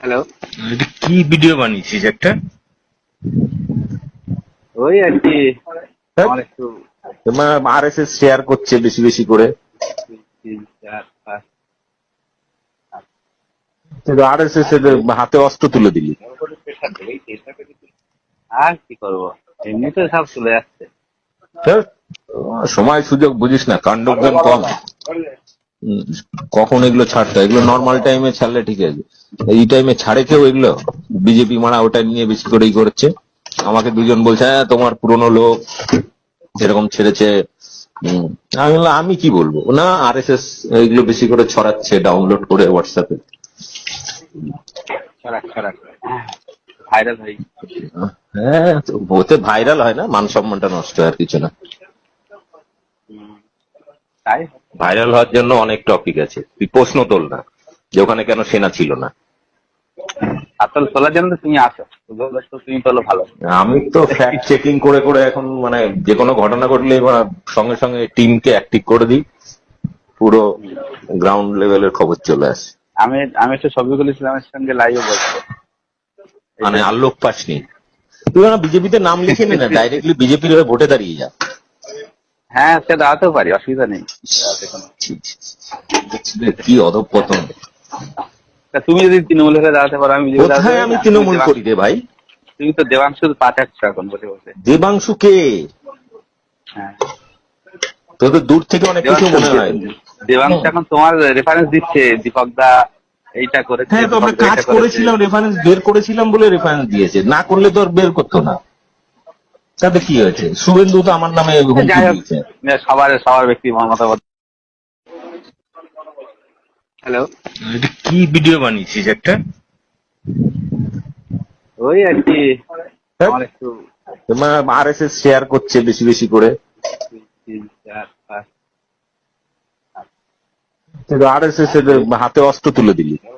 Hello. এটা কি video বানিয়েছিস একটা? ওই আর কি তোমার আর এস এস শেয়ার করছে বেশি বেশি করে। আর এস এস এর হাতে অস্ত্র তুলে দিলি। আর কি করব? এমনি তো সব চলে যাচ্ছে ধ্যাৎ, সময় সুযোগ বুঝিস না কাণ্ডজ্ঞান কম। কখন এগুলো ছাড়তে এগুলো নর্মাল টাইমে ছাড়লে ঠিক আছে। এই টাইমে ছাড়ে কেউ এগুলো? বিজেপি মারা ওটা নিয়ে বেশি করেই করেছে। আমাকে দুজন বলছে হ্যাঁ তোমার পুরনো লোক এরকম ছেড়েছে। আমি বললাম আমি কি বলব? না আর এস এস এগুলো বেশি করে ছড়াচ্ছে ডাউনলোড করে হোয়াটসঅ্যাপে ভাইরাল হয়ে। হ্যাঁ ওতে ভাইরাল হয় না মান সম্মানটা নষ্ট হয় আর কিছু না। তাই ভাইরাল হওয়ার জন্য অনেক টপিক আছে। তুই প্রশ্ন তোল না যে ওখানে কেন সেনা ছিল না। আসল তোলার জন্য তুমি আসো। তো তুমি তোলো ভালো। আমি তো ফ্যাক্ট চেকিং করে করে এখন মানে যে কোনো ঘটনা ঘটলে সঙ্গে সঙ্গে টিমকে অ্যাক্টিভ করে দিই। পুরো গ্রাউন্ড লেভেলের খবর চলে আসে। আমি আমি একটু শফিকুল ইসলামের সঙ্গে লাইভে বলব মানে আলোক পাসনি তুই না বিজেপিতে নাম লিখে নে না ডাইরেক্টলি বিজেপির হয়ে ভোটে দাঁড়িয়ে যা। হ্যাঁ সে দাঁড়াতেও পারি অসুবিধা নেই। কি অধপতন তুমি যদি তৃণমূল হয়ে দাঁড়াতে পারো আমি কোথায় আমি? তৃণমূল করি রে ভাই? তুমি তো দেবাংশুর পাঠাচ্ছ এখন বসে বসে দেবাংশু কে? হ্যাঁ। তোদের দূর থেকে অনেক কিছু মনে হয়। দেবাংশ এখন তোমার রেফারেন্স দিচ্ছে দীপক দা এইটা করেছে হ্যাঁ তো আমরা কাজ করেছিলাম রেফারেন্স বের করেছিলাম বলে রেফারেন্স দিয়েছে। না করলে তো আর বের করতো না। তাতে কি হয়েছে? শুভেন্দু তো আমার নামে সবার সবার ব্যক্তি মতামত হ্যালো এটা কি ভিডিও বানিয়েছিস একটা? ওই আর কি আমার তোমার আর এস এস শেয়ার করছে বেশি বেশি করে। আর এস এস এর হাতে অস্ত্র তুলে দিলি।